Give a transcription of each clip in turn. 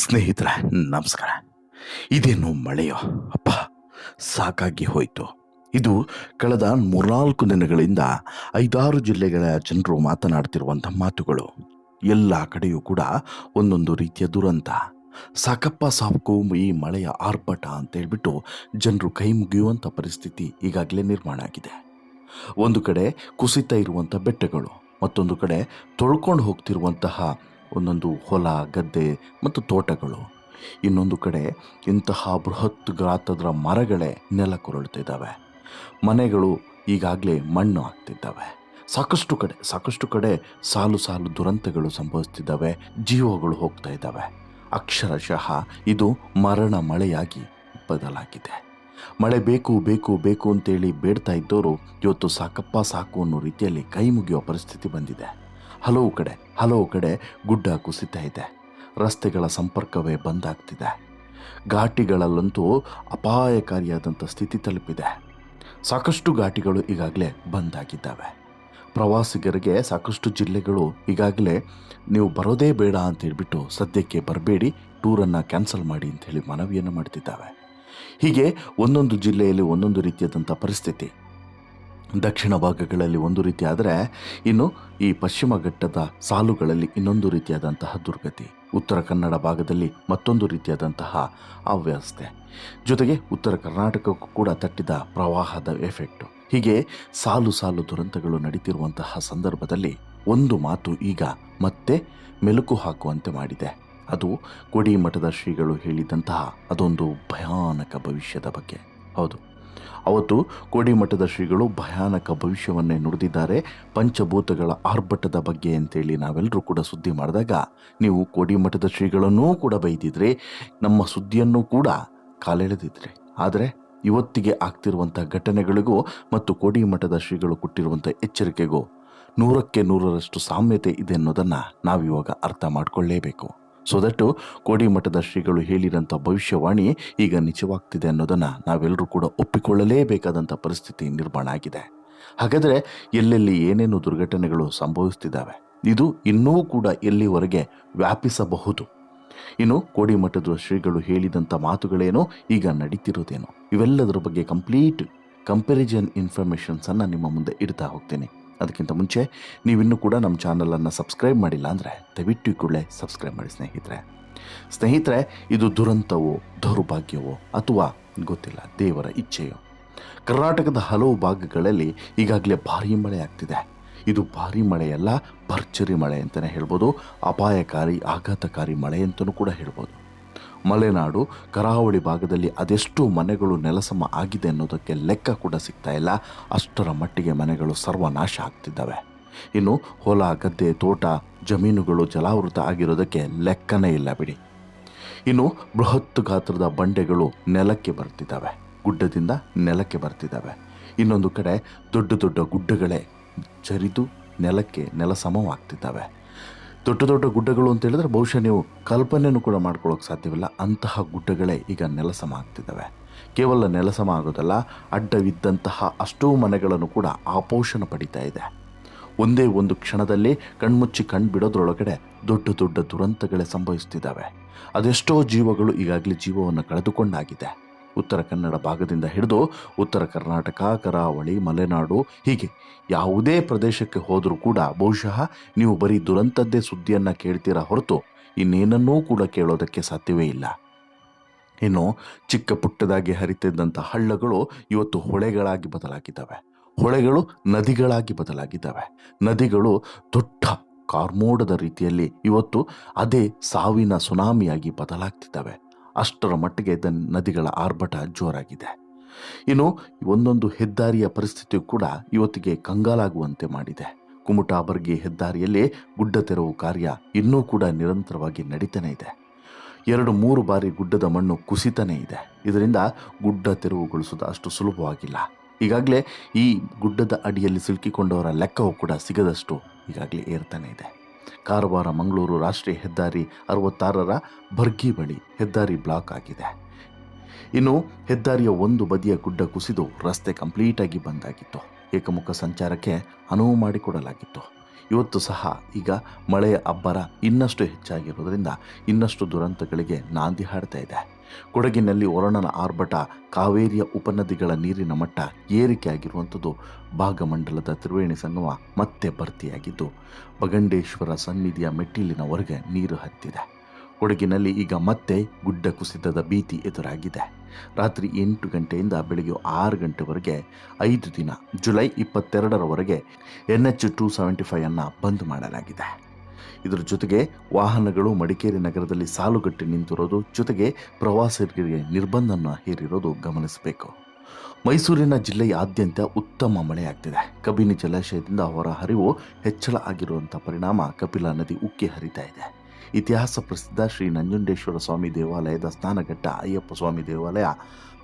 ಸ್ನೇಹಿತರೆ, ನಮಸ್ಕಾರ. ಇದೇನು ಮಳೆಯೋ? ಅಪ್ಪ, ಸಾಕಾಗಿ ಹೋಯಿತು. ಇದು ಕಳೆದ ಮೂರ್ನಾಲ್ಕು ದಿನಗಳಿಂದ ಐದಾರು ಜಿಲ್ಲೆಗಳ ಜನರು ಮಾತನಾಡ್ತಿರುವಂಥ ಮಾತುಗಳು. ಎಲ್ಲ ಕಡೆಯೂ ಕೂಡ ಒಂದೊಂದು ರೀತಿಯ ದುರಂತ. ಸಾಕಪ್ಪ ಸಾಕು ಈ ಮಳೆಯ ಆರ್ಭಟ ಅಂತ ಹೇಳ್ಬಿಟ್ಟು ಜನರು ಕೈ ಮುಗಿಯುವಂಥ ಪರಿಸ್ಥಿತಿ ಈಗಾಗಲೇ ನಿರ್ಮಾಣ ಆಗಿದೆ. ಒಂದು ಕಡೆ ಕುಸಿತ ಇರುವಂಥ ಬೆಟ್ಟಗಳು, ಮತ್ತೊಂದು ಕಡೆ ತೊಳ್ಕೊಂಡು ಹೋಗ್ತಿರುವಂತಹ ಒಂದೊಂದು ಹೊಲ, ಗದ್ದೆ ಮತ್ತು ತೋಟಗಳು. ಇನ್ನೊಂದು ಕಡೆ ಇಂತಹ ಬೃಹತ್ ಗಾತ್ರದ ಮರಗಳೇ ನೆಲ ಕೊರಳುತ್ತಿದ್ದಾವೆ. ಮನೆಗಳು ಈಗಾಗಲೇ ಮಣ್ಣು ಆಗ್ತಿದ್ದಾವೆ. ಸಾಕಷ್ಟು ಕಡೆ ಸಾಕಷ್ಟು ಕಡೆ ಸಾಲು ಸಾಲು ದುರಂತಗಳು ಸಂಭವಿಸ್ತಿದ್ದಾವೆ, ಜೀವಗಳು ಹೋಗ್ತಾ ಇದ್ದಾವೆ. ಅಕ್ಷರಶಃ ಇದು ಮರಣ ಮಳೆಯಾಗಿ ಬದಲಾಗಿದೆ. ಮಳೆ ಬೇಕು ಬೇಕು ಬೇಕು ಅಂತೇಳಿ ಬೇಡ್ತಾ ಇದ್ದವರು ಇವತ್ತು ಸಾಕಪ್ಪ ಸಾಕು ಅನ್ನೋ ರೀತಿಯಲ್ಲಿ ಕೈ ಮುಗಿಯೋ ಪರಿಸ್ಥಿತಿ ಬಂದಿದೆ. ಹಲವು ಕಡೆ ಹಲವು ಕಡೆ ಗುಡ್ಡ ಕುಸಿತ ಇದೆ. ರಸ್ತೆಗಳ ಸಂಪರ್ಕವೇ ಬಂದಾಗ್ತಿದೆ ಘಾಟಿಗಳಲ್ಲಂತೂ ಅಪಾಯಕಾರಿಯಾದಂಥ ಸ್ಥಿತಿ ತಲುಪಿದೆ. ಸಾಕಷ್ಟು ಘಾಟಿಗಳು ಈಗಾಗಲೇ ಬಂದಾಗಿದ್ದಾವೆ ಪ್ರವಾಸಿಗರಿಗೆ ಸಾಕಷ್ಟು ಜಿಲ್ಲೆಗಳು ಈಗಾಗಲೇ ನೀವು ಬರೋದೇ ಬೇಡ ಅಂತ ಹೇಳಿಬಿಟ್ಟು ಸದ್ಯಕ್ಕೆ ಬರಬೇಡಿ, ಟೂರನ್ನು ಕ್ಯಾನ್ಸಲ್ ಮಾಡಿ ಅಂತ ಹೇಳಿ ಮನವಿಯನ್ನು ಮಾಡ್ತಿದ್ದಾವೆ. ಹೀಗೆ ಒಂದೊಂದು ಜಿಲ್ಲೆಯಲ್ಲಿ ಒಂದೊಂದು ರೀತಿಯಾದಂಥ ಪರಿಸ್ಥಿತಿ ದಕ್ಷಿಣ ಭಾಗಗಳಲ್ಲಿ ಒಂದು ರೀತಿ ಆದರೆ ಇನ್ನು ಈ ಪಶ್ಚಿಮ ಘಟ್ಟದ ಸಾಲುಗಳಲ್ಲಿ ಇನ್ನೊಂದು ರೀತಿಯಾದಂತಹ ದುರ್ಗತಿ, ಉತ್ತರ ಕನ್ನಡ ಭಾಗದಲ್ಲಿ ಮತ್ತೊಂದು ರೀತಿಯಾದಂತಹ ಅವ್ಯವಸ್ಥೆ. ಜೊತೆಗೆ ಉತ್ತರ ಕರ್ನಾಟಕಕ್ಕೂ ಕೂಡ ತಟ್ಟಿದ ಪ್ರವಾಹದ ಎಫೆಕ್ಟು. ಹೀಗೆ ಸಾಲು ಸಾಲು ದುರಂತಗಳು ನಡೀತಿರುವಂತಹ ಸಂದರ್ಭದಲ್ಲಿ ಒಂದು ಮಾತು ಈಗ ಮತ್ತೆ ಮೆಲುಕು ಹಾಕುವಂತೆ ಮಾಡಿದೆ. ಅದು ಕೊಡಿ ಮಠದ ಶ್ರೀಗಳು ಹೇಳಿದಂತಹ ಅದೊಂದು ಭಯಾನಕ ಭವಿಷ್ಯದ ಬಗ್ಗೆ. ಹೌದು. ಅವತ್ತು ಕೋಡಿಮಠದ ಶ್ರೀಗಳು ಭಯಾನಕ ಭವಿಷ್ಯವನ್ನೇ ನುಡಿದಿದ್ದಾರೆ. ಪಂಚಭೂತಗಳ ಆರ್ಭಟದ ಬಗ್ಗೆ ಅಂತೇಳಿ ನಾವೆಲ್ಲರೂ ಕೂಡ ಸುದ್ದಿ ಮಾಡಿದಾಗ ನೀವು ಕೋಡಿಮಠದ ಶ್ರೀಗಳನ್ನೂ ಕೂಡ ಬೈದಿದ್ರಿ, ನಮ್ಮ ಸುದ್ದಿಯನ್ನು ಕೂಡ ಕಾಲೆಳೆದಿದ್ರೆ. ಆದರೆ ಇವತ್ತಿಗೆ ಆಗ್ತಿರುವಂಥ ಘಟನೆಗಳಿಗೂ ಮತ್ತು ಕೋಡಿಮಠದ ಶ್ರೀಗಳು ಕೊಟ್ಟಿರುವಂಥ ಎಚ್ಚರಿಕೆಗೂ ನೂರಕ್ಕೆ ನೂರರಷ್ಟು ಸಾಮ್ಯತೆ ಇದೆ ಅನ್ನೋದನ್ನು ನಾವಿವಾಗ ಅರ್ಥ ಮಾಡಿಕೊಳ್ಳೇಬೇಕು. ಸೊ ದಟ್ಟು ಕೋಡಿಮಠದ ಶ್ರೀಗಳು ಹೇಳಿದಂಥ ಭವಿಷ್ಯವಾಣಿ ಈಗ ನಿಜವಾಗ್ತಿದೆ ಅನ್ನೋದನ್ನು ನಾವೆಲ್ಲರೂ ಕೂಡ ಒಪ್ಪಿಕೊಳ್ಳಲೇಬೇಕಾದಂಥ ಪರಿಸ್ಥಿತಿ ನಿರ್ಮಾಣ ಆಗಿದೆ. ಹಾಗಾದರೆ ಎಲ್ಲೆಲ್ಲಿ ಏನೇನು ದುರ್ಘಟನೆಗಳು ಸಂಭವಿಸ್ತಿದ್ದಾವೆ? ಇದು ಇನ್ನೂ ಕೂಡ ಎಲ್ಲಿವರೆಗೆ ವ್ಯಾಪಿಸಬಹುದು? ಇನ್ನು ಕೋಡಿಮಠದ ಶ್ರೀಗಳು ಹೇಳಿದಂಥ ಮಾತುಗಳೇನೋ, ಈಗ ನಡೀತಿರೋದೇನೋ? ಇವೆಲ್ಲದರ ಬಗ್ಗೆ ಕಂಪ್ಲೀಟ್ ಕಂಪ್ಯಾರಿಸನ್ ಇನ್ಫಾರ್ಮೇಷನ್ಸನ್ನು ನಿಮ್ಮ ಮುಂದೆ ಇಡ್ತಾ ಹೋಗ್ತೀನಿ. ಅದಕ್ಕಿಂತ ಮುಂಚೆ ನೀವಿನ್ನೂ ಕೂಡ ನಮ್ಮ ಚಾನಲನ್ನು ಸಬ್ಸ್ಕ್ರೈಬ್ ಮಾಡಿಲ್ಲ ಅಂದರೆ ದಯವಿಟ್ಟು ಕೂಡಲೇ ಸಬ್ಸ್ಕ್ರೈಬ್ ಮಾಡಿ ಸ್ನೇಹಿತರೆ. ಸ್ನೇಹಿತರೆ, ಇದು ದುರಂತವೋ, ದೌರ್ಭಾಗ್ಯವೋ ಅಥವಾ ಗೊತ್ತಿಲ್ಲ, ದೇವರ ಇಚ್ಛೆಯೋ? ಕರ್ನಾಟಕದ ಹಲವು ಭಾಗಗಳಲ್ಲಿ ಈಗಾಗಲೇ ಭಾರೀ ಮಳೆ ಆಗ್ತಿದೆ. ಇದು ಭಾರೀ ಮಳೆಯಲ್ಲ, ಭರ್ಜರಿ ಮಳೆ ಅಂತಲೇ ಹೇಳ್ಬೋದು, ಅಪಾಯಕಾರಿ, ಆಘಾತಕಾರಿ ಮಳೆ ಅಂತಲೂ ಕೂಡ ಹೇಳ್ಬೋದು. ಮಲೆನಾಡು, ಕರಾವಳಿ ಭಾಗದಲ್ಲಿ ಅದೆಷ್ಟು ಮನೆಗಳು ನೆಲಸಮ ಆಗಿದೆ ಅನ್ನೋದಕ್ಕೆ ಲೆಕ್ಕ ಕೂಡ ಸಿಗ್ತಾ ಇಲ್ಲ. ಅಷ್ಟರ ಮಟ್ಟಿಗೆ ಮನೆಗಳು ಸರ್ವನಾಶ ಆಗ್ತಿದ್ದಾವೆ. ಇನ್ನು ಹೊಲ, ಗದ್ದೆ, ತೋಟ, ಜಮೀನುಗಳು ಜಲಾವೃತ ಆಗಿರೋದಕ್ಕೆ ಲೆಕ್ಕನೇ ಇಲ್ಲ ಬಿಡಿ. ಇನ್ನು ಬೃಹತ್ ಗಾತ್ರದ ಬಂಡೆಗಳು ನೆಲಕ್ಕೆ ಬರ್ತಿದ್ದಾವೆ. ಗುಡ್ಡದಿಂದ ನೆಲಕ್ಕೆ ಬರ್ತಿದ್ದಾವೆ. ಇನ್ನೊಂದು ಕಡೆ ದೊಡ್ಡ ದೊಡ್ಡ ಗುಡ್ಡಗಳೇ ಜರಿದು ನೆಲಕ್ಕೆ ನೆಲ ಸಮವಾಗ್ತಿದ್ದಾವೆ ದೊಡ್ಡ ದೊಡ್ಡ ಗುಡ್ಡಗಳು ಅಂತ ಹೇಳಿದ್ರೆ ಬಹುಶಃ ನೀವು ಕಲ್ಪನೆಯೂ ಕೂಡ ಮಾಡ್ಕೊಳ್ಳೋಕೆ ಸಾಧ್ಯವಿಲ್ಲ. ಅಂತಹ ಗುಡ್ಡಗಳೇ ಈಗ ನೆಲಸಮ ಆಗ್ತಿದ್ದಾವೆ. ಕೇವಲ ನೆಲಸಮ ಆಗೋದಲ್ಲ, ಅಡ್ಡವಿದ್ದಂತಹ ಅಷ್ಟೂ ಮನೆಗಳನ್ನು ಕೂಡ ಆಪೋಷಣ ಪಡಿತಾ ಇದೆ. ಒಂದೇ ಒಂದು ಕ್ಷಣದಲ್ಲಿ ಕಣ್ಮುಚ್ಚಿ ಕಣ್ಣು ಬಿಡೋದ್ರೊಳಗಡೆ ದೊಡ್ಡ ದೊಡ್ಡ ದುರಂತಗಳೇ ಸಂಭವಿಸ್ತಿದ್ದಾವೆ. ಅದೆಷ್ಟೋ ಜೀವಗಳು ಈಗಾಗಲೇ ಜೀವವನ್ನು ಕಳೆದುಕೊಂಡಾಗಿದೆ. ಉತ್ತರ ಕನ್ನಡ ಭಾಗದಿಂದ ಹಿಡಿದು ಉತ್ತರ ಕರ್ನಾಟಕ, ಕರಾವಳಿ, ಮಲೆನಾಡು ಹೀಗೆ ಯಾವುದೇ ಪ್ರದೇಶಕ್ಕೆ ಹೋದರೂ ಕೂಡ ಬಹುಶಃ ನೀವು ಬರೀ ದುರಂತದ್ದೇ ಸುದ್ದಿಯನ್ನು ಕೇಳ್ತೀರಾ ಹೊರತು ಇನ್ನೇನನ್ನೂ ಕೂಡ ಕೇಳೋದಕ್ಕೆ ಸಾಧ್ಯವೇ ಇಲ್ಲ. ಇನ್ನು ಚಿಕ್ಕ ಪುಟ್ಟದಾಗಿ ಹರಿತಿದ್ದಂಥ ಹಳ್ಳಗಳು ಇವತ್ತು ಹೊಳೆಗಳಾಗಿ ಬದಲಾಗಿದ್ದಾವೆ. ಹೊಳೆಗಳು ನದಿಗಳಾಗಿ ಬದಲಾಗಿದ್ದಾವೆ. ನದಿಗಳು ದೊಡ್ಡ ಕಾರ್ಮೋಡದ ರೀತಿಯಲ್ಲಿ ಇವತ್ತು ಅದೇ ಸಾವಿನ ಸುನಾಮಿಯಾಗಿ ಬದಲಾಗ್ತಿದ್ದಾವೆ. ಅಷ್ಟರ ಮಟ್ಟಿಗೆ ದ ನದಿಗಳ ಆರ್ಭಟ ಜೋರಾಗಿದೆ. ಇನ್ನು ಒಂದೊಂದು ಹೆದ್ದಾರಿಯ ಪರಿಸ್ಥಿತಿಯು ಕೂಡ ಇವತ್ತಿಗೆ ಕಂಗಾಲಾಗುವಂತೆ ಮಾಡಿದೆ. ಕುಮಟಾಬರ್ಗಿ ಹೆದ್ದಾರಿಯಲ್ಲಿ ಗುಡ್ಡ ತೆರವು ಕಾರ್ಯ ಇನ್ನೂ ಕೂಡ ನಿರಂತರವಾಗಿ ನಡೀತಾನೆ ಇದೆ. ಎರಡು ಮೂರು ಬಾರಿ ಗುಡ್ಡದ ಮಣ್ಣು ಕುಸಿತಾನೇ ಇದೆ. ಇದರಿಂದ ಗುಡ್ಡ ತೆರವುಗೊಳಿಸುವುದು ಅಷ್ಟು ಸುಲಭವಾಗಿಲ್ಲ. ಈಗಾಗಲೇ ಈ ಗುಡ್ಡದ ಅಡಿಯಲ್ಲಿ ಸಿಲುಕಿಕೊಂಡವರ ಲೆಕ್ಕವೂ ಕೂಡ ಸಿಗದಷ್ಟು ಈಗಾಗಲೇ ಏರ್ತಾನೆ ಇದೆ. ಕಾರವಾರ ಮಂಗಳೂರು ರಾಷ್ಟ್ರೀಯ ಹೆದ್ದಾರಿ ಅರವತ್ತಾರರ ಬರ್ಗಿ ಬಳಿ ಹೆದ್ದಾರಿ ಬ್ಲಾಕ್ ಆಗಿದೆ. ಇನ್ನು ಹೆದ್ದಾರಿಯ ಒಂದು ಬದಿಯ ಗುಡ್ಡ ಕುಸಿದು ರಸ್ತೆ ಕಂಪ್ಲೀಟಾಗಿ ಬಂದಾಗಿತ್ತು. ಏಕಮುಖ ಸಂಚಾರಕ್ಕೆ ಅನುವು ಮಾಡಿಕೊಡಲಾಗಿತ್ತು. ಇವತ್ತು ಸಹ ಈಗ ಮಳೆಯ ಅಬ್ಬರ ಇನ್ನಷ್ಟು ಹೆಚ್ಚಾಗಿರುವುದರಿಂದ ಇನ್ನಷ್ಟು ದುರಂತಗಳಿಗೆ ನಾಂದಿ ಹಾಡ್ತಾ ಇದೆ. ಕೊಡಗಿನಲ್ಲಿ ಒರಣನ ಆರ್ಭಟ ಕಾವೇರಿಯ ಉಪನದಿಗಳ ನೀರಿನ ಮಟ್ಟ ಏರಿಕೆಯಾಗಿರುವಂಥದ್ದು ಭಾಗಮಂಡಲದ ತ್ರಿವೇಣಿ ಸಂಗಮ ಮತ್ತೆ ಭರ್ತಿಯಾಗಿದ್ದು ಬಗಂಡೇಶ್ವರ ಸನ್ನಿಧಿಯ ಮೆಟ್ಟಿಲಿನವರೆಗೆ ನೀರು ಹತ್ತಿದೆ. ಕೊಡಗಿನಲ್ಲಿ ಈಗ ಮತ್ತೆ ಗುಡ್ಡ ಕುಸಿತದ ಭೀತಿ ಎದುರಾಗಿದೆ. ರಾತ್ರಿ ಎಂಟು ಗಂಟೆಯಿಂದ ಬೆಳಗ್ಗೆ ಆರು ಗಂಟೆವರೆಗೆ ಐದು ದಿನ July ಇಪ್ಪತ್ತೆರಡರವರೆಗೆ N H two seventy five ಅನ್ನು ಬಂದ್ ಮಾಡಲಾಗಿದೆ. ಇದರ ಜೊತೆಗೆ ವಾಹನಗಳು ಮಡಿಕೇರಿ ನಗರದಲ್ಲಿ ಸಾಲುಗಟ್ಟಿ ನಿಂತಿರೋದು, ಜೊತೆಗೆ ಪ್ರವಾಸಿಗರಿಗೆ ನಿರ್ಬಂಧನ ಹೇರಿರೋದು ಗಮನಿಸಬೇಕು. ಮೈಸೂರಿನ ಜಿಲ್ಲೆಯಾದ್ಯಂತ ಉತ್ತಮ ಮಳೆಯಾಗ್ತಿದೆ. ಕಬಿನಿ ಜಲಾಶಯದಿಂದ ಹೊರ ಹರಿವು ಹೆಚ್ಚಳ ಆಗಿರುವಂಥ ಪರಿಣಾಮ ಕಪಿಲಾ ನದಿ ಉಕ್ಕಿ ಹರಿತಾ ಇದೆ. ಇತಿಹಾಸ ಪ್ರಸಿದ್ಧ ಶ್ರೀ ನಂಜುಂಡೇಶ್ವರ ಸ್ವಾಮಿ ದೇವಾಲಯದ ಸ್ನಾನಘಟ್ಟ ಅಯ್ಯಪ್ಪ ಸ್ವಾಮಿ ದೇವಾಲಯ,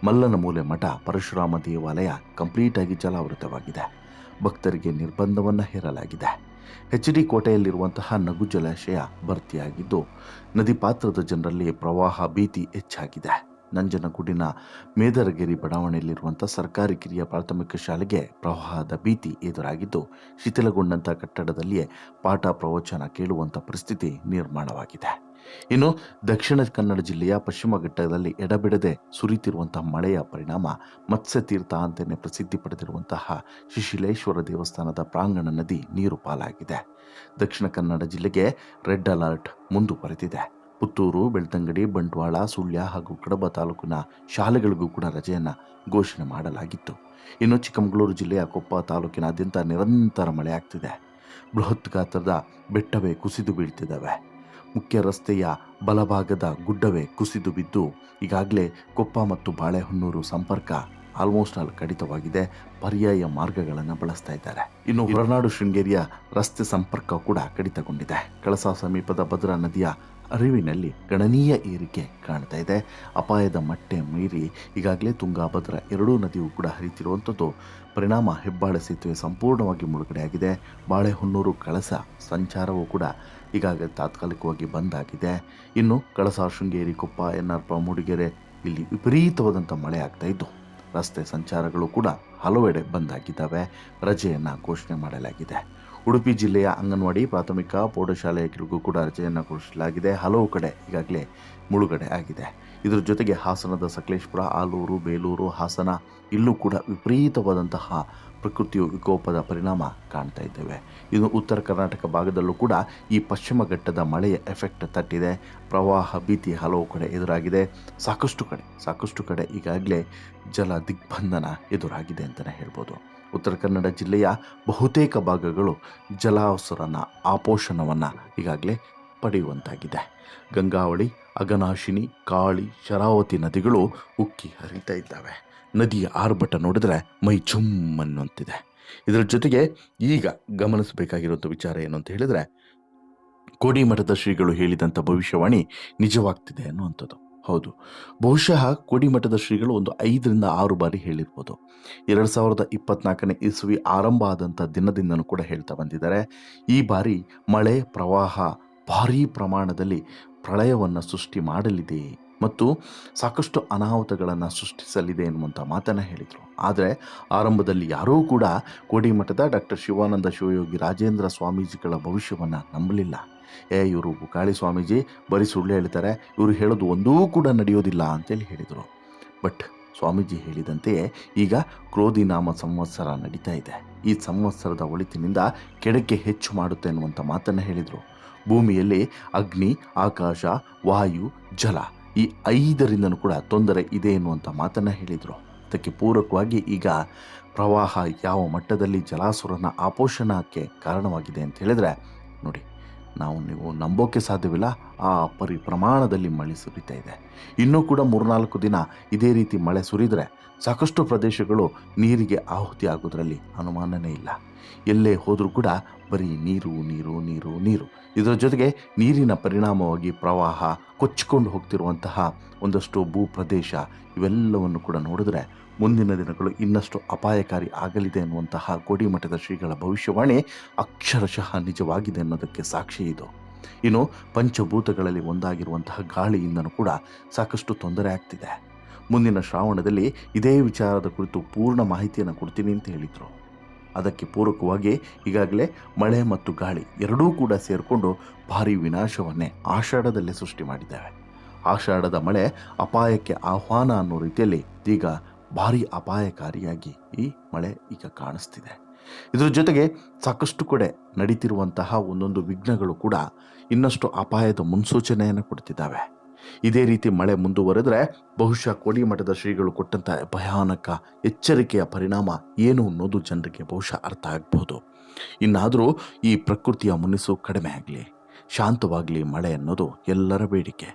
ಮಲ್ಲನ ಮೂಲೆ ಮಠ ಪರಶುರಾಮ ದೇವಾಲಯ ಕಂಪ್ಲೀಟ್ ಆಗಿ ಜಲಾವೃತವಾಗಿದೆ. ಭಕ್ತರಿಗೆ ನಿರ್ಬಂಧವನ್ನು ಹೇರಲಾಗಿದೆ. ಎಚ್ ಡಿ ಕೋಟೆಯಲ್ಲಿರುವಂತಹ ನಗು ಜಲಾಶಯ ಭರ್ತಿಯಾಗಿದ್ದು, ನದಿ ಪಾತ್ರದ ಜನರಲ್ಲಿ ಪ್ರವಾಹ ಭೀತಿ ಹೆಚ್ಚಾಗಿದೆ. ನಂಜನಗೂಡಿನ ಮೇದರಗಿರಿ ಬಡಾವಣೆಯಲ್ಲಿರುವಂಥ ಸರ್ಕಾರಿ ಕಿರಿಯ ಪ್ರಾಥಮಿಕ ಶಾಲೆಗೆ ಪ್ರವಾಹದ ಭೀತಿ ಎದುರಾಗಿದ್ದು, ಶಿಥಿಲಗೊಂಡಂಥ ಕಟ್ಟಡದಲ್ಲಿಯೇ ಪಾಠ ಪ್ರವಚನ ಕೇಳುವಂಥ ಪರಿಸ್ಥಿತಿ ನಿರ್ಮಾಣವಾಗಿದೆ. ಇನ್ನು ದಕ್ಷಿಣ ಕನ್ನಡ ಜಿಲ್ಲೆಯ ಪಶ್ಚಿಮ ಘಟ್ಟದಲ್ಲಿ ಎಡಬಿಡದೆ ಸುರಿತಿರುವಂತಹ ಮಳೆಯ ಪರಿಣಾಮ ಮತ್ಸ್ಯತೀರ್ಥ ಅಂತಲೇ ಪ್ರಸಿದ್ಧಿ ಪಡೆದಿರುವಂತಹ ಶಿಶಿಲೇಶ್ವರ ದೇವಸ್ಥಾನದ ಪ್ರಾಂಗಣ ನದಿ ನೀರು ಪಾಲಾಗಿದೆ. ದಕ್ಷಿಣ ಕನ್ನಡ ಜಿಲ್ಲೆಗೆ ರೆಡ್ ಅಲರ್ಟ್ ಮುಂದುವರೆದಿದೆ ಪುತ್ತೂರು, ಬೆಳ್ತಂಗಡಿ, ಬಂಟ್ವಾಳ, ಸುಳ್ಯ ಹಾಗೂ ಕಡಬ ತಾಲೂಕಿನ ಶಾಲೆಗಳಿಗೂ ಕೂಡ ರಜೆಯನ್ನು ಘೋಷಣೆ ಮಾಡಲಾಗಿತ್ತು. ಇನ್ನು ಚಿಕ್ಕಮಗಳೂರು ಜಿಲ್ಲೆಯ ಕೊಪ್ಪ ತಾಲೂಕಿನಾದ್ಯಂತ ನಿರಂತರ ಮಳೆಯಾಗ್ತಿದೆ. ಬೃಹತ್ ಗಾತ್ರದ ಬೆಟ್ಟವೇ ಕುಸಿದು ಬೀಳ್ತಿದ್ದಾವೆ. ಮುಖ್ಯ ರಸ್ತೆಯ ಬಲಭಾಗದ ಗುಡ್ಡವೇ ಕುಸಿದು ಬಿದ್ದು, ಈಗಾಗಲೇ ಕೊಪ್ಪ ಮತ್ತು ಬಾಳೆಹೊನ್ನೂರು ಸಂಪರ್ಕ ಆಲ್ಮೋಸ್ಟ್ ಆಲ್ ಕಡಿತವಾಗಿದೆ. ಪರ್ಯಾಯ ಮಾರ್ಗಗಳನ್ನು ಬಳಸ್ತಾ ಇದ್ದಾರೆ. ಇನ್ನು ಹೊರನಾಡು ಶೃಂಗೇರಿಯ ರಸ್ತೆ ಸಂಪರ್ಕ ಕೂಡ ಕಡಿತಗೊಂಡಿದೆ. ಕಳಸಾ ಸಮೀಪದ ಭದ್ರಾ ನದಿಯ ಅರಿವಿನಲ್ಲಿ ಗಣನೀಯ ಏರಿಕೆ ಕಾಣ್ತಾ ಇದೆ. ಅಪಾಯದ ಮಟ್ಟೆ ಮೀರಿ ಈಗಾಗಲೇ ತುಂಗಾಭದ್ರಾ ಎರಡೂ ನದಿಯೂ ಕೂಡ ಹರಿತಿರುವಂಥದ್ದು. ಪರಿಣಾಮ ಹೆಬ್ಬಾಳೆ ಸೇತುವೆ ಸಂಪೂರ್ಣವಾಗಿ ಮುಳುಗಡೆಯಾಗಿದೆ. ಬಾಳೆಹೊನ್ನೂರು ಕಳಸ ಸಂಚಾರವೂ ಕೂಡ ಈಗಾಗಲೇ ತಾತ್ಕಾಲಿಕವಾಗಿ ಬಂದ್ ಆಗಿದೆ. ಇನ್ನು ಕಳಸ ಶೃಂಗೇರಿ ಕೊಪ್ಪ ಎನ್ ಆರ್ ಮೂಡಿಗೆರೆ ಇಲ್ಲಿ ವಿಪರೀತವಾದಂಥ ಮಳೆ ಆಗ್ತಾ ಇದ್ದು, ರಸ್ತೆ ಸಂಚಾರಗಳು ಕೂಡ ಹಲವೆಡೆ ಬಂದ್ ಆಗಿದ್ದಾವೆ. ರಜೆಯನ್ನು ಘೋಷಣೆ ಮಾಡಲಾಗಿದೆ. ಉಡುಪಿ ಜಿಲ್ಲೆಯ ಅಂಗನವಾಡಿ ಪ್ರಾಥಮಿಕ ಪ್ರೌಢಶಾಲೆಗಳಿಗೂ ಕೂಡ ರಜೆಯನ್ನು ಘೋಷಿಸಲಾಗಿದೆ. ಹಲವು ಕಡೆ ಈಗಾಗಲೇ ಮುಳುಗಡೆ ಆಗಿದೆ. ಇದರ ಜೊತೆಗೆ ಹಾಸನದ ಸಕಲೇಶ್ಪುರ, ಆಲೂರು, ಬೇಲೂರು, ಹಾಸನ ಇಲ್ಲೂ ಕೂಡ ವಿಪರೀತವಾದಂತಹ ಪ್ರಕೃತಿಯು ವಿಕೋಪದ ಪರಿಣಾಮ ಕಾಣ್ತಾ ಇದ್ದೇವೆ. ಇನ್ನು ಉತ್ತರ ಕರ್ನಾಟಕ ಭಾಗದಲ್ಲೂ ಕೂಡ ಈ ಪಶ್ಚಿಮ ಘಟ್ಟದ ಮಳೆಯ ಎಫೆಕ್ಟ್ ತಟ್ಟಿದೆ. ಪ್ರವಾಹ ಭೀತಿ ಹಲವು ಕಡೆ ಎದುರಾಗಿದೆ. ಸಾಕಷ್ಟು ಕಡೆ ಸಾಕಷ್ಟು ಕಡೆ ಈಗಾಗಲೇ ಜಲ ದಿಗ್ಬಂಧನ ಎದುರಾಗಿದೆ ಅಂತಲೇ ಹೇಳ್ಬೋದು. ಉತ್ತರ ಕನ್ನಡ ಜಿಲ್ಲೆಯ ಬಹುತೇಕ ಭಾಗಗಳು ಜಲಾವಸರನ ಆಪೋಷಣವನ್ನು ಈಗಾಗಲೇ ಪಡೆಯುವಂತಾಗಿದೆ. ಗಂಗಾವಳಿ ಅಗನಾಶಿನಿ ಕಾಳಿ, ಶರಾವತಿ ನದಿಗಳು ಉಕ್ಕಿ ಹರಿತಾ ಇದ್ದಾವೆ. ನದಿಯ ಆರ್ಭಟ ನೋಡಿದ್ರೆ ಮೈ ಜುಮ್ ಅನ್ನುವಂತಿದೆ. ಇದರ ಜೊತೆಗೆ ಈಗ ಗಮನಿಸಬೇಕಾಗಿರುವಂಥ ವಿಚಾರ ಏನು ಅಂತ ಹೇಳಿದರೆ, ಕೋಡಿಮಠದ ಶ್ರೀಗಳು ಹೇಳಿದಂಥ ಭವಿಷ್ಯವಾಣಿ ನಿಜವಾಗ್ತಿದೆ ಅನ್ನುವಂಥದ್ದು. ಹೌದು. ಬಹುಶಃ ಕೋಡಿಮಠದ ಶ್ರೀಗಳು ಒಂದು ಐದರಿಂದ ಆರು ಬಾರಿ ಹೇಳಿರ್ಬೋದು. ಎರಡು ಸಾವಿರದ ಇಪ್ಪತ್ನಾಲ್ಕನೇ ಇಸುವಿ ಆರಂಭ ಆದಂಥ ದಿನದಿಂದನೂ ಕೂಡ ಹೇಳ್ತಾ ಬಂದಿದ್ದಾರೆ. ಈ ಬಾರಿ ಮಳೆ, ಪ್ರವಾಹ ಭಾರೀ ಪ್ರಮಾಣದಲ್ಲಿ ಪ್ರಳಯವನ್ನು ಸೃಷ್ಟಿ ಮಾಡಲಿದೆ. ಮತ್ತು ಸಾಕಷ್ಟು ಅನಾಹುತಗಳನ್ನು ಸೃಷ್ಟಿಸಲಿದೆ ಎನ್ನುವಂಥ ಮಾತನ್ನು ಹೇಳಿದರು. ಆದರೆ ಆರಂಭದಲ್ಲಿ ಯಾರೂ ಕೂಡ ಕೋಡಿಮಠದ ಡಾಕ್ಟರ್ ಶಿವಾನಂದ ಶಿವಯೋಗಿ ರಾಜೇಂದ್ರ ಸ್ವಾಮೀಜಿಗಳ ಭವಿಷ್ಯವನ್ನು ನಂಬಲಿಲ್ಲ. ಏ, ಇವರು ಬುಕಾಳಿ ಸ್ವಾಮೀಜಿ, ಬರೀ ಸುಳ್ಳು ಹೇಳ್ತಾರೆ, ಇವರು ಹೇಳೋದು ಒಂದೂ ಕೂಡ ನಡೆಯೋದಿಲ್ಲ ಅಂತೇಳಿ ಹೇಳಿದರು. ಬಟ್ ಸ್ವಾಮೀಜಿ ಹೇಳಿದಂತೆಯೇ ಈಗ ಕ್ರೋಧಿ ನಾಮ ಸಂವತ್ಸರ ನಡೀತಾ ಇದೆ. ಈ ಸಂವತ್ಸರದ ಒಳಿತಿನಿಂದ ಕೆಡಕ್ಕೆ ಹೆಚ್ಚು ಮಾಡುತ್ತೆ ಅನ್ನುವಂಥ ಮಾತನ್ನು ಹೇಳಿದರು. ಭೂಮಿಯಲ್ಲಿ ಅಗ್ನಿ, ಆಕಾಶ, ವಾಯು, ಜಲ ಈ ಐದರಿಂದನೂ ಕೂಡ ತೊಂದರೆ ಇದೆ ಎನ್ನುವಂಥ ಮಾತನ್ನು ಹೇಳಿದರು. ಅದಕ್ಕೆ ಪೂರಕವಾಗಿ ಈಗ ಪ್ರವಾಹ ಯಾವ ಮಟ್ಟದಲ್ಲಿ ಜಲಾಸುರನ ಆಪೋಷಣಕ್ಕೆ ಕಾರಣವಾಗಿದೆ ಅಂತ ಹೇಳಿದ್ರೆ, ನೋಡಿ, ನಾವು ನೀವು ನಂಬೋಕೆ ಸಾಧ್ಯವಿಲ್ಲ, ಆ ಪರಿ ಪ್ರಮಾಣದಲ್ಲಿ ಮಳೆ ಸುರಿತಾ ಇದೆ. ಇನ್ನೂ ಕೂಡ ಮೂರ್ನಾಲ್ಕು ದಿನ ಇದೇ ರೀತಿ ಮಳೆ ಸುರಿದರೆ ಸಾಕಷ್ಟು ಪ್ರದೇಶಗಳು ನೀರಿಗೆ ಆಹುತಿ ಆಗೋದ್ರಲ್ಲಿ ಅನುಮಾನನೇ ಇಲ್ಲ. ಎಲ್ಲೇ ಹೋದರೂ ಕೂಡ ಬರೀ ನೀರು ನೀರು ನೀರು ನೀರು. ಇದರ ಜೊತೆಗೆ ನೀರಿನ ಪರಿಣಾಮವಾಗಿ ಪ್ರವಾಹ, ಕೊಚ್ಚಿಕೊಂಡು ಹೋಗ್ತಿರುವಂತಹ ಒಂದಷ್ಟು ಭೂ ಪ್ರದೇಶ ಇವೆಲ್ಲವನ್ನು ಕೂಡ ನೋಡಿದ್ರೆ ಮುಂದಿನ ದಿನಗಳು ಇನ್ನಷ್ಟು ಅಪಾಯಕಾರಿ ಆಗಲಿದೆ ಎನ್ನುವಂತಹ ಕೋಡಿಮಠದ ಶ್ರೀಗಳ ಭವಿಷ್ಯವಾಣಿ ಅಕ್ಷರಶಃ ನಿಜವಾಗಿದೆ ಅನ್ನೋದಕ್ಕೆ ಸಾಕ್ಷಿ ಇದು. ಇನ್ನು ಪಂಚಭೂತಗಳಲ್ಲಿ ಒಂದಾಗಿರುವಂತಹ ಗಾಳಿಯಿಂದನೂ ಕೂಡ ಸಾಕಷ್ಟು ತೊಂದರೆ ಆಗ್ತಿದೆ. ಮುಂದಿನ ಶ್ರಾವಣದಲ್ಲಿ ಇದೇ ವಿಚಾರದ ಕುರಿತು ಪೂರ್ಣ ಮಾಹಿತಿಯನ್ನು ಕೊಡ್ತೀನಿ ಅಂತ ಹೇಳಿದರು. ಅದಕ್ಕೆ ಪೂರಕವಾಗಿ ಈಗಾಗಲೇ ಮಳೆ ಮತ್ತು ಗಾಳಿ ಎರಡೂ ಕೂಡ ಸೇರಿಕೊಂಡು ಭಾರಿ ವಿನಾಶವನ್ನೇ ಆಷಾಢದಲ್ಲಿ ಸೃಷ್ಟಿ ಮಾಡಿದ್ದಾವೆ. ಆಷಾಢದ ಮಳೆ ಅಪಾಯಕ್ಕೆ ಆಹ್ವಾನ ಅನ್ನೋ ರೀತಿಯಲ್ಲಿ ಈಗ ಭಾರಿ ಅಪಾಯಕಾರಿಯಾಗಿ ಈ ಮಳೆ ಈಗ ಕಾಣಿಸ್ತಿದೆ. ಇದರ ಜೊತೆಗೆ ಸಾಕಷ್ಟು ಕಡೆ ನಡೀತಿರುವಂತಹ ಒಂದೊಂದು ವಿಘ್ನಗಳು ಕೂಡ ಇನ್ನಷ್ಟು ಅಪಾಯದ ಮುನ್ಸೂಚನೆಯನ್ನು ಕೊಡ್ತಿದ್ದಾವೆ. ಇದೇ ರೀತಿ ಮಳೆ ಮುಂದುವರೆದ್ರೆ ಬಹುಶಃ ಕೋಡಿಮಠದ ಶ್ರೀಗಳು ಕೊಟ್ಟಂತಹ ಭಯಾನಕ ಎಚ್ಚರಿಕೆಯ ಪರಿಣಾಮ ಏನು ಅನ್ನೋದು ಜನರಿಗೆ ಬಹುಶಃ ಅರ್ಥ ಆಗ್ಬೋದು. ಇನ್ನಾದರೂ ಈ ಪ್ರಕೃತಿಯ ಮುನಿಸು ಕಡಿಮೆ ಆಗಲಿ, ಶಾಂತವಾಗಲಿ ಮಳೆ ಅನ್ನೋದು ಎಲ್ಲರ ಬೇಡಿಕೆ.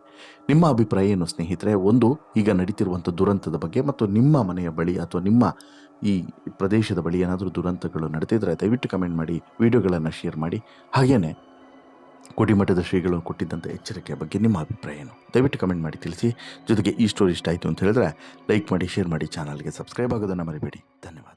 ನಿಮ್ಮ ಅಭಿಪ್ರಾಯ ಏನು ಸ್ನೇಹಿತರೆ? ಒಂದು, ಈಗ ನಡೀತಿರುವಂಥ ದುರಂತದ ಬಗ್ಗೆ ಮತ್ತು ನಿಮ್ಮ ಮನೆಯ ಬಳಿ ಅಥವಾ ನಿಮ್ಮ ಈ ಪ್ರದೇಶದ ಬಳಿ ಏನಾದರೂ ದುರಂತಗಳು ನಡೆದಿದ್ರೆ ದಯವಿಟ್ಟು ಕಮೆಂಟ್ ಮಾಡಿ, ವಿಡಿಯೋಗಳನ್ನು ಶೇರ್ ಮಾಡಿ. ಹಾಗೆಯೇ ಕೊಡಿಮಠದ ಶ್ರೀಗಳು ಕೊಟ್ಟಿದ್ದಂಥ ಎಚ್ಚರಿಕೆಯ ಬಗ್ಗೆ ನಿಮ್ಮ ಅಭಿಪ್ರಾಯ ಏನು ದಯವಿಟ್ಟು ಕಮೆಂಟ್ ಮಾಡಿ ತಿಳಿಸಿ. ಜೊತೆಗೆ ಈ ಸ್ಟೋರಿ ಇಷ್ಟ ಆಯಿತು ಅಂತ ಹೇಳಿದ್ರೆ ಲೈಕ್ ಮಾಡಿ ಶೇರ್ ಮಾಡಿ ಚಾನಲ್ಗೆ ಸಬ್ಸ್ಕ್ರೈಬ್ ಆಗೋದನ್ನು ಮರಿಬೇಡಿ. ಧನ್ಯವಾದ.